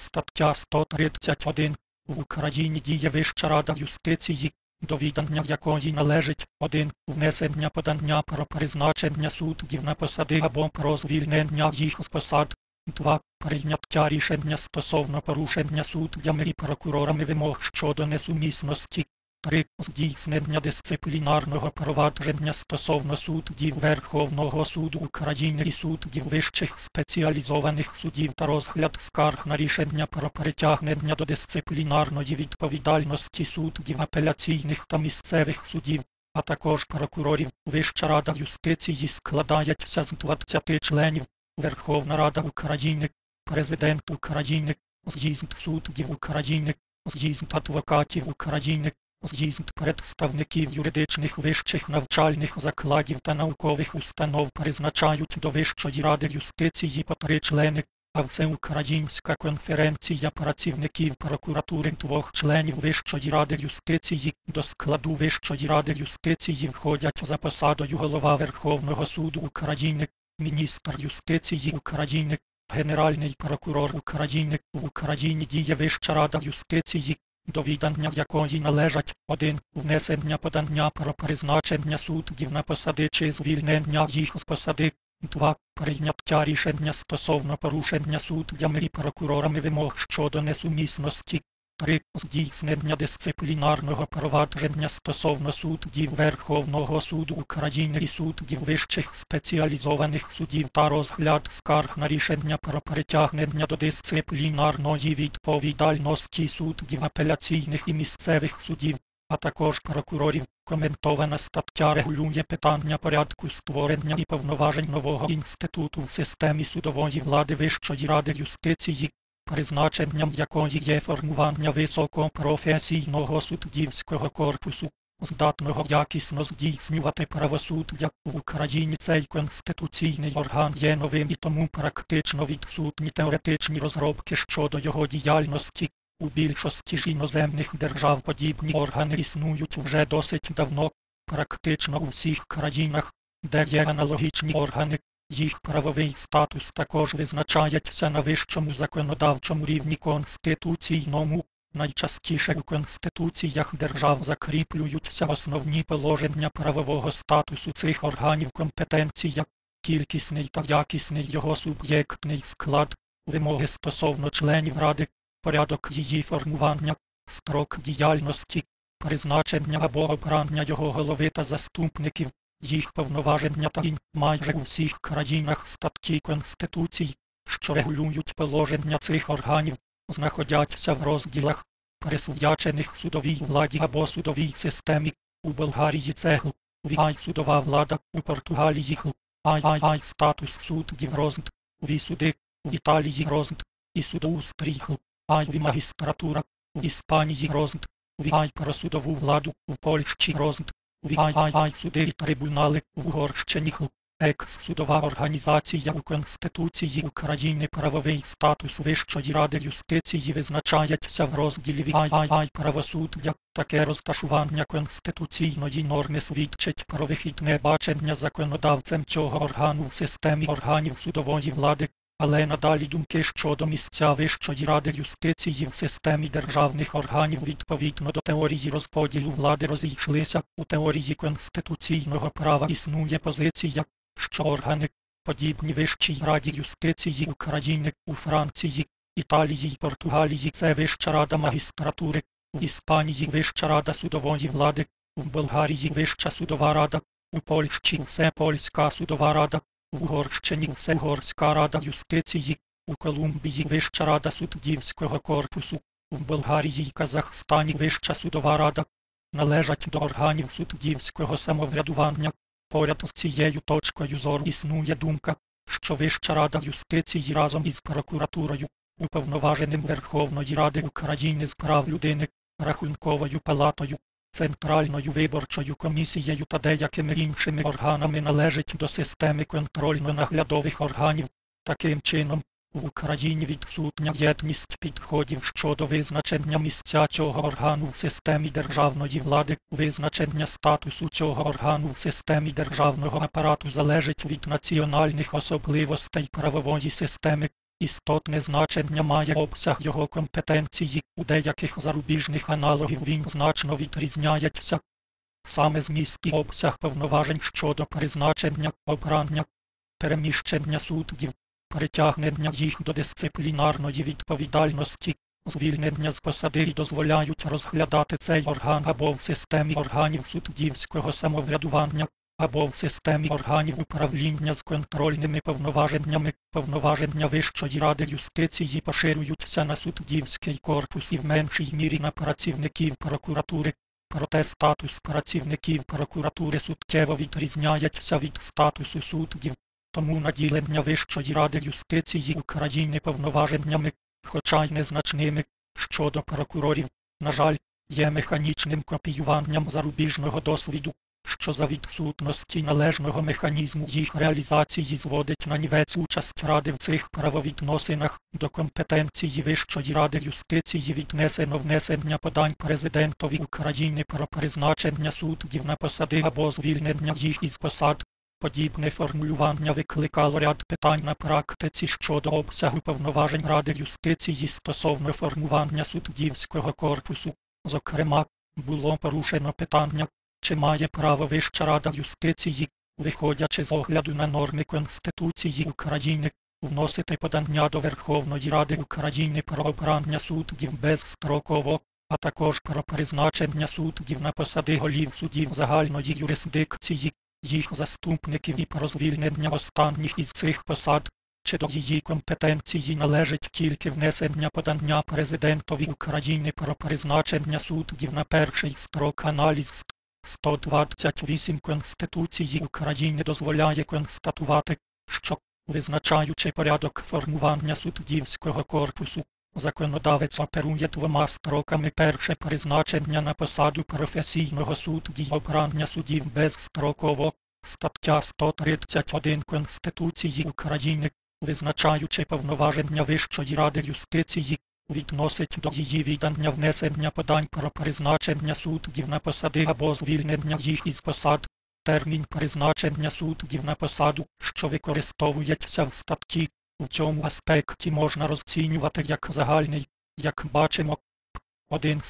Стаття 131. В Україні діє Вища рада юстиції, до відання якої належить 1. Внесення подання про призначення суддів на посади або про звільнення їх з посад. 2. Прийняття рішення стосовно порушення суддями і прокурорами вимог щодо несумісності. 3. Здійснення дисциплінарного провадження стосовно суддів Верховного суду України і суддів вищих спеціалізованих судів та розгляд скарг на рішення про притягнення до дисциплінарної відповідальності суддів апеляційних та місцевих судів, а також прокурорів. Вища рада юстиції складається з 20 членів, Верховна Рада України, Президент України, З'їзд суддів України, З'їзд адвокатів України, З'їзд представників юридичних вищих навчальних закладів та наукових установ призначають до Вищої ради юстиції по три члени, а Всеукраїнська конференція працівників прокуратури двох членів Вищої ради юстиції до складу Вищої ради юстиції входять за посадою голова Верховного суду України, міністр юстиції України, Генеральний прокурор України. В Україні діє Вища рада юстиції, до відання якої належать 1. Внесення подання про призначення суддів на посади чи звільнення їх з посади. 2. Прийняття рішення стосовно порушення суддями і прокурорами вимог щодо несумісності. 3. Здійснення дисциплінарного провадження стосовно суддів Верховного суду України і суддів вищих спеціалізованих судів та розгляд скарг на рішення про притягнення до дисциплінарної відповідальності суддів апеляційних і місцевих судів, а також прокурорів. Коментована стаття регулює питання порядку створення і повноважень нового інституту в системі судової влади Вищої ради юстиції, призначенням якої є формування високопрофесійного суддівського корпусу, здатного якісно здійснювати правосуддя в Україні. Цей конституційний орган є новим і тому практично відсутні теоретичні розробки щодо його діяльності. У більшості ж іноземних держав подібні органи існують вже досить давно, практично у всіх країнах, де є аналогічні органи, їх правовий статус також визначається на вищому законодавчому рівні конституційному. Найчастіше у конституціях держав закріплюються основні положення правового статусу цих органів компетенція, кількісний та якісний його суб'єктний склад, вимоги стосовно членів ради, порядок її формування, строк діяльності, призначення або обрання його голови та заступників, їх повноваження та ін майже у всіх країнах статті Конституції, що регулюють положення цих органів, знаходяться в розділах, присвячених судовій владі або судовій системі, у Болгарії цегл, у Вігай судова влада, у Португалії хл, ай-ай-ай статус суддів розд, у Вісуди, у Італії розд, і судоустрій хл, ай магістратура, у Іспанії розд, Вігай про судову владу, в Польщі розд, Вігай трибунали, в Угорщині Екс-судова організація у Конституції України правовий статус Вищої ради юстиції визначається в розділі ВІАЙ правосуддя. Таке розташування конституційної норми свідчить про вихідне бачення законодавцем цього органу в системі органів судової влади, але надалі думки щодо місця Вищої ради юстиції в системі державних органів відповідно до теорії розподілу влади розійшлися. У теорії конституційного права існує позиція, що органи, подібні Вищій раді юстиції України у Франції, Італії й Португалії це Вища рада магістратури, в Іспанії Вища рада судової влади, в Болгарії Вища судова рада, у Польщі Всепольська судова рада, Угорщині Всеугорська рада юстиції, у Колумбії Вища рада суддівського корпусу, в Болгарії й Казахстані Вища судова рада, належать до органів суддівського самоврядування. Поряд з цією точкою зору існує думка, що Вища рада юстиції разом із прокуратурою, уповноваженим Верховної Ради України з прав людини, Рахунковою палатою, Центральною виборчою комісією та деякими іншими органами належить до системи контрольно-наглядових органів. Таким чином, в Україні відсутня єдність підходів щодо визначення місця цього органу в системі державної влади, визначення статусу цього органу в системі державного апарату залежить від національних особливостей правової системи, Істотне значення має обсяг його компетенції, у деяких зарубіжних аналогів він значно відрізняється. Саме зміст і обсяг повноважень щодо призначення, обрання, переміщення суддів, притягнення їх до дисциплінарної відповідальності, звільнення з посади і дозволяють розглядати цей орган або в системі органів суддівського самоврядування, або в системі органів управління з контрольними повноваженнями, повноваження Вищої ради юстиції поширюються на суддівський корпус і в меншій мірі на працівників прокуратури. Проте статус працівників прокуратури суттєво відрізняється від статусу суддів, тому наділення Вищої ради юстиції України повноваженнями, хоча й незначними, щодо прокурорів, на жаль, є механічним копіюванням зарубіжного досвіду, що за відсутності належного механізму їх реалізації зводить на нівець участь ради в цих правовідносинах до компетенції Вищої ради юстиції віднесено внесення подань президентові України про призначення суддів на посади або звільнення їх із посад. Подібне формулювання викликало ряд питань на практиці щодо обсягу повноважень Ради юстиції стосовно формування суддівського корпусу. Зокрема, було порушено питання, чи має право Вища Рада юстиції, виходячи з огляду на норми Конституції України, вносити подання до Верховної Ради України про обрання суддів безстроково, а також про призначення суддів на посади голів судів загальної юрисдикції, їх заступників і про звільнення останніх із цих посад, чи до її компетенції належить тільки внесення подання Президентові України про призначення суддів на перший строк аналіз 128 Конституції України дозволяє констатувати, що, визначаючи порядок формування суддівського корпусу, законодавець оперує двома строками. Перше призначення на посаду професійного судді обрання суддів безстроково, стаття 131 Конституції України, визначаючи повноваження Вищої ради юстиції, відносить до її віддання внесення подань про призначення суддів на посади або звільнення їх із посад, термін призначення суддів на посаду, що використовується в статті, в цьому аспекті можна розцінювати як загальний, як бачимо, 1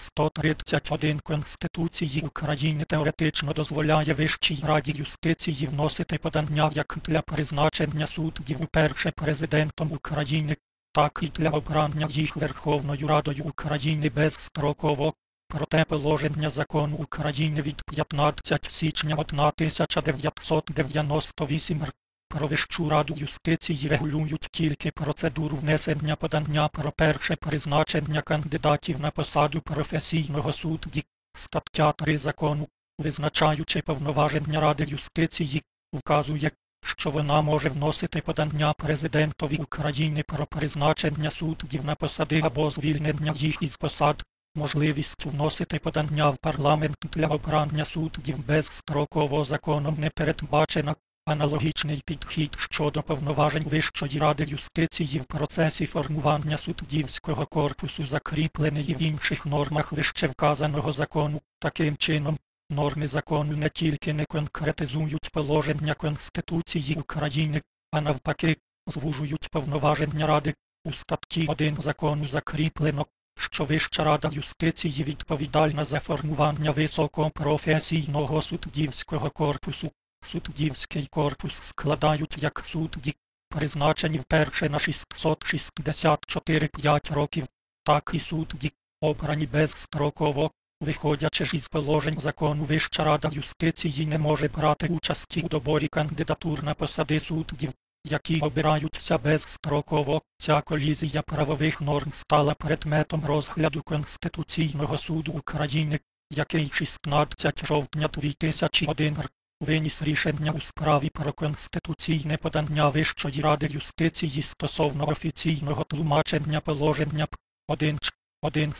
131 Конституції України теоретично дозволяє Вищій Раді юстиції вносити подання як для призначення суддів уперше президентом України, так і для обрання їх Верховною Радою України безстроково. Проте положення закону України від 15 січня 1998 р. Про Вищу Раду юстиції регулюють тільки процедуру внесення подання про перше призначення кандидатів на посаду професійного судді, стаття 3 закону, визначаючи повноваження Ради юстиції, вказує, що вона може вносити подання Президентові України про призначення суддів на посади або звільнення їх із посад, можливість вносити подання в парламент для обрання суддів безстроково законом не передбачена. Аналогічний підхід щодо повноважень Вищої ради юстиції в процесі формування суддівського корпусу закріплений в інших нормах вищевказаного закону. Таким чином, норми закону не тільки не конкретизують положення Конституції України, а навпаки, звужують повноваження Ради. У статті 1 закону закріплено, що Вища рада юстиції відповідальна за формування високопрофесійного суддівського корпусу. Суддівський корпус складають як судді, призначені вперше на 664 5 років, так і судді, обрані безстроково, виходячи ж із положень закону Вища Рада юстиції не може брати участі у доборі кандидатур на посади суддів, які обираються безстроково. Ця колізія правових норм стала предметом розгляду Конституційного суду України, який 16 жовтня 2001 р виніс рішення у справі про конституційне подання Вищої ради юстиції стосовно офіційного тлумачення положення П 1 1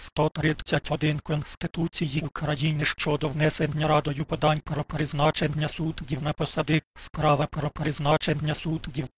131 Конституції України щодо внесення радою подань про призначення суддів на посади, справа про призначення суддів,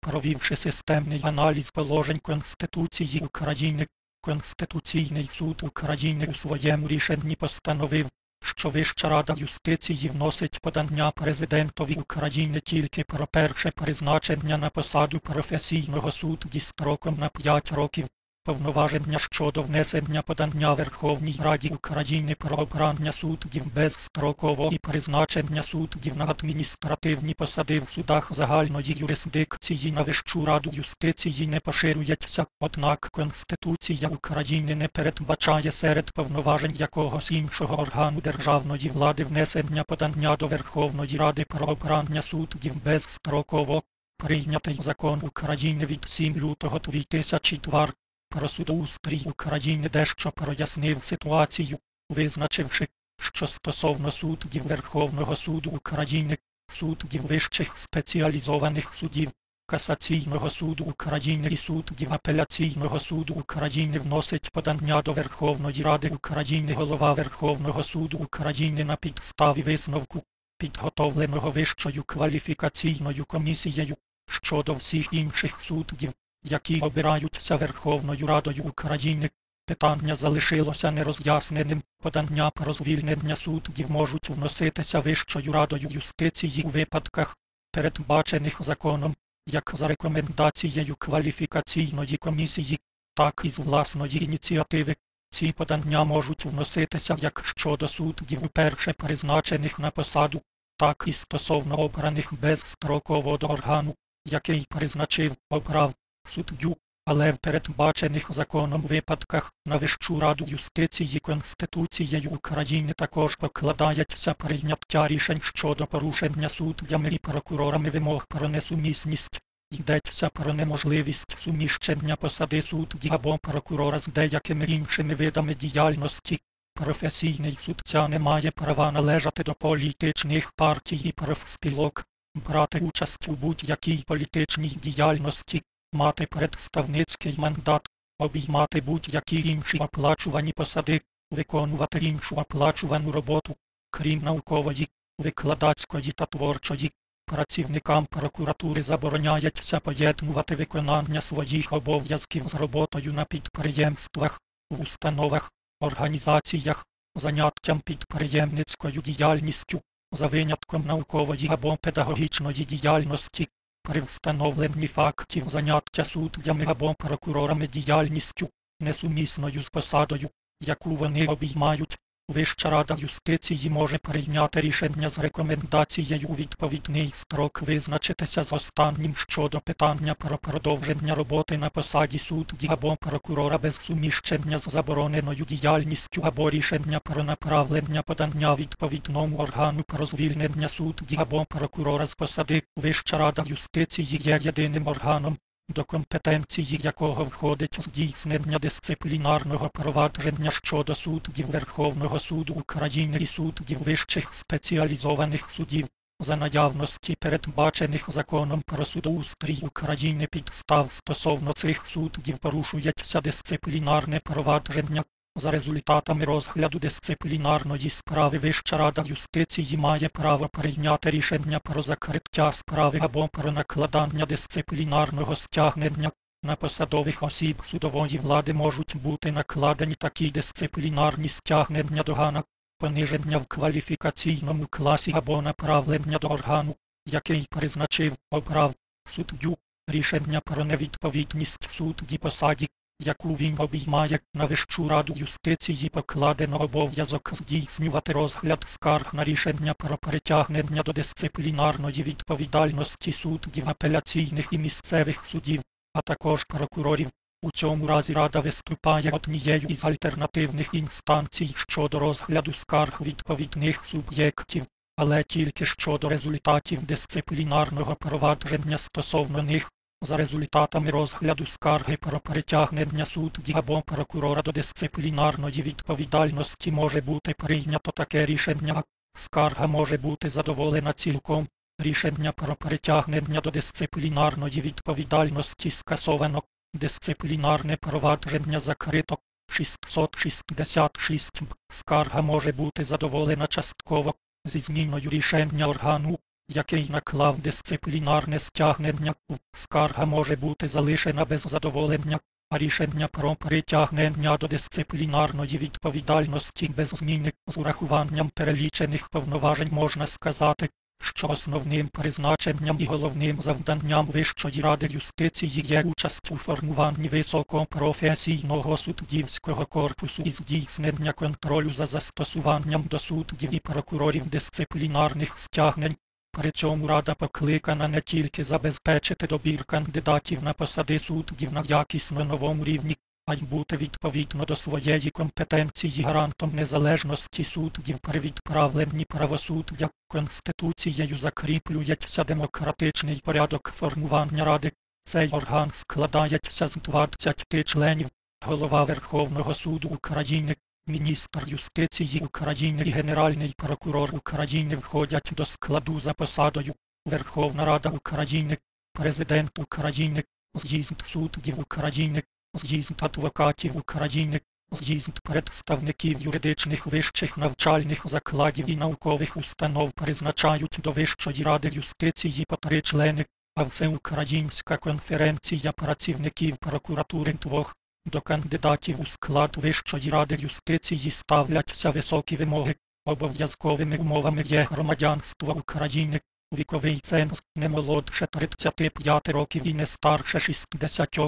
провівши системний аналіз положень Конституції України, Конституційний суд України у своєму рішенні постановив, що Вища рада юстиції вносить подання президентові України тільки про перше призначення на посаду професійного судді строком на 5 років. Повноваження щодо внесення подання Верховній Раді України про обрання суддів безстроково і призначення суддів на адміністративні посади в судах загальної юрисдикції на Вищу раду юстиції не поширюється, однак Конституція України не передбачає серед повноважень якогось іншого органу державної влади внесення подання до Верховної Ради про обрання суддів безстроково. Прийнятий закон України від 7 лютого 2002 про судоустрій України дещо прояснив ситуацію, визначивши, що стосовно суддів Верховного суду України, суддів вищих спеціалізованих судів, Касаційного суду України і суддів Апеляційного суду України вносить подання до Верховної Ради України голова Верховного суду України на підставі висновку, підготовленого Вищою кваліфікаційною комісією щодо всіх інших суддів, які обираються Верховною Радою України. Питання залишилося нероз'ясненим. Подання про звільнення суддів можуть вноситися Вищою радою юстиції у випадках, передбачених законом, як за рекомендацією кваліфікаційної комісії, так і з власної ініціативи. Ці подання можуть вноситися як щодо суддів вперше призначених на посаду, так і стосовно обраних безстроково до органу, який призначив, обрав суддю, але в передбачених законом випадках на Вищу раду юстиції Конституцією України також покладається прийняття рішень щодо порушення суддями і прокурорами вимог про несумісність. Йдеться про неможливість суміщення посади судді або прокурора з деякими іншими видами діяльності. Професійний суддя не має права належати до політичних партій і профспілок, брати участь у будь-якій політичній діяльності, мати представницький мандат, обіймати будь-які інші оплачувані посади, виконувати іншу оплачувану роботу, крім наукової, викладацької та творчої. Працівникам прокуратури забороняється поєднувати виконання своїх обов'язків з роботою на підприємствах, в установах, організаціях, заняттям підприємницькою діяльністю, за винятком наукової або педагогічної діяльності, при встановленні фактів заняття суддями або прокурорами діяльністю, несумісною з посадою, яку вони обіймають, Вища рада юстиції може прийняти рішення з рекомендацією у відповідний строк визначитися з останнім щодо питання про продовження роботи на посаді судді або прокурора без суміщення з забороненою діяльністю або рішення про направлення подання відповідному органу про звільнення судді або прокурора з посади. Вища рада юстиції є єдиним органом, до компетенції якого входить здійснення дисциплінарного провадження щодо суддів Верховного суду України і суддів вищих спеціалізованих судів, за наявності передбачених законом про судоустрій України підстав стосовно цих суддів порушується дисциплінарне провадження. За результатами розгляду дисциплінарної справи Вища рада юстиції має право прийняти рішення про закриття справи або про накладання дисциплінарного стягнення. На посадових осіб судової влади можуть бути накладені такі дисциплінарні стягнення догана, пониження в кваліфікаційному класі або направлення до органу, який призначив, обрав суддю, рішення про невідповідність судді посаді, яку він обіймає на Вищу раду юстиції покладено обов'язок здійснювати розгляд скарг на рішення про притягнення до дисциплінарної відповідальності суддів апеляційних і місцевих судів, а також прокурорів. У цьому разі Рада виступає однією із альтернативних інстанцій щодо розгляду скарг відповідних суб'єктів, але тільки щодо результатів дисциплінарного провадження стосовно них. За результатами розгляду скарги про притягнення судді або прокурора до дисциплінарної відповідальності може бути прийнято таке рішення. Скарга може бути задоволена цілком. Рішення про притягнення до дисциплінарної відповідальності скасовано. Дисциплінарне провадження закрито. 666 Скарга може бути задоволена частково зі зміною рішення органу який наклав дисциплінарне стягнення, скарга може бути залишена без задоволення, а рішення про притягнення до дисциплінарної відповідальності без зміни з урахуванням перелічених повноважень можна сказати, що основним призначенням і головним завданням Вищої ради юстиції є участь у формуванні високопрофесійного суддівського корпусу і здійснення контролю за застосуванням до суддів і прокурорів дисциплінарних стягнень. При цьому рада покликана не тільки забезпечити добір кандидатів на посади суддів на якісно новому рівні, а й бути відповідно до своєї компетенції гарантом незалежності суддів при відправленні правосуддя Конституцією закріплюється демократичний порядок формування ради. Цей орган складається з 20 членів, голова Верховного суду України, міністр юстиції України і Генеральний прокурор України входять до складу за посадою, Верховна Рада України, Президент України, з'їзд суддів України, з'їзд адвокатів України, з'їзд представників юридичних вищих навчальних закладів і наукових установ призначають до Вищої ради юстиції по три члени, а Всеукраїнська конференція працівників прокуратури двох. До кандидатів у склад Вищої ради юстиції ставляться високі вимоги. Обов'язковими умовами є громадянство України, віковий ценз не молодше 35 років і не старше 60,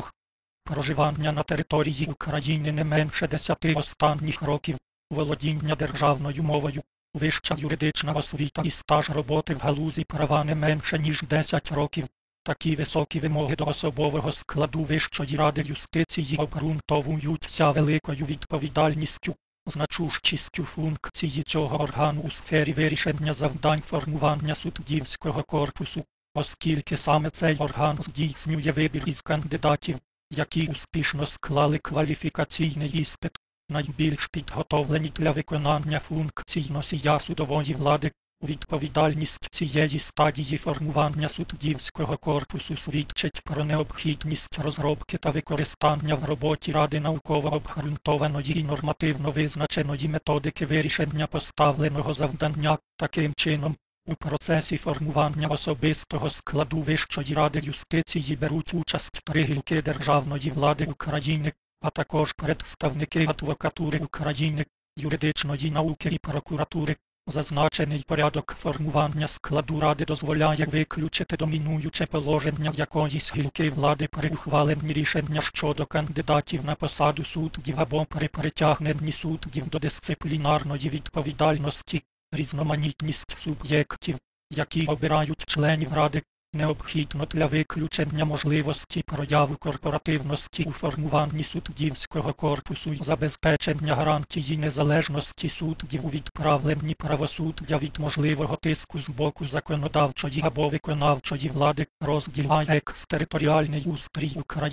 проживання на території України не менше 10 останніх років, володіння державною мовою, вища юридична освіта і стаж роботи в галузі права не менше ніж 10 років. Такі високі вимоги до особового складу Вищої ради юстиції обґрунтовуються великою відповідальністю, значущістю функції цього органу у сфері вирішення завдань формування суддівського корпусу, оскільки саме цей орган здійснює вибір із кандидатів, які успішно склали кваліфікаційний іспит, найбільш підготовлені для виконання функцій носія судової влади. Відповідальність цієї стадії формування суддівського корпусу свідчить про необхідність розробки та використання в роботі ради науково обґрунтованої і нормативно визначеної методики вирішення поставленого завдання. Таким чином, у процесі формування особистого складу Вищої ради юстиції беруть участь три гілки державної влади України, а також представники адвокатури України, юридичної науки і прокуратури. Зазначений порядок формування складу ради дозволяє виключити домінуюче положення якоїсь гілки влади при ухваленні рішення щодо кандидатів на посаду суддів або при притягненні суддів до дисциплінарної відповідальності, різноманітність суб'єктів, які обирають членів ради, необхідно для виключення можливості прояву корпоративності у формуванні суддівського корпусу і забезпечення гарантії незалежності суддів у відправленні правосуддя від можливого тиску з боку законодавчої або виконавчої влади, розділ екстериторіальний устрій України.